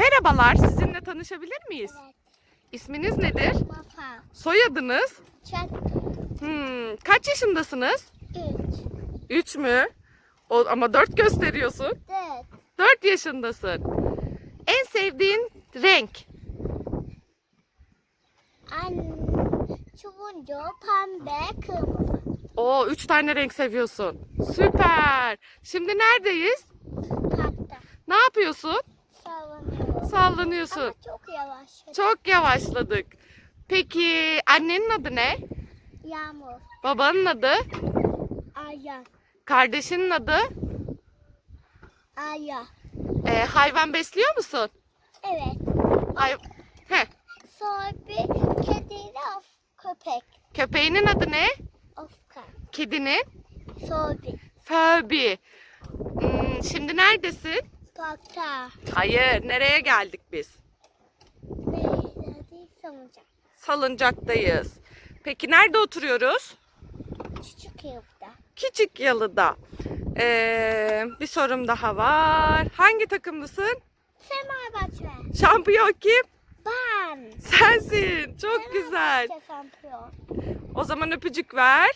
Merhabalar, sizinle tanışabilir miyiz? Evet. İsminiz nedir? Masal. Soyadınız? Çak. Hmm, kaç yaşındasınız? Üç. 3 mü? O, ama 4 gösteriyorsun. Dört. 4 yaşındasın. En sevdiğin renk? An. Turuncu, pembe, kırmızı. Oo, 3 tane renk seviyorsun. Süper. Şimdi neredeyiz? Parkta. Ne yapıyorsun? Sallanıyorsun. Ama çok yavaş. Çok yavaşladık. Peki annenin adı ne? Yağmur. Babanın adı? Aya. Kardeşinin adı? Aya. Ee, hayvan besliyor musun? Evet. Hay. Sonra bir kediyle of köpek. Köpeğinin adı ne? Oscar. Kedinin? Bir Furby. Hmm, şimdi neredesin? Parkta. Hayır, nereye geldik biz? Sanacağım. Salıncak'tayız. Peki nerede oturuyoruz? Küçük evde. Küçük Yalı'da. Ee, bir sorum daha var. Hangi takımlısın? Fenerbahçe. Şampiyon kim? Ben. Sensin. Çok güzel. Fenerbahçe şampiyon. O zaman öpücük ver.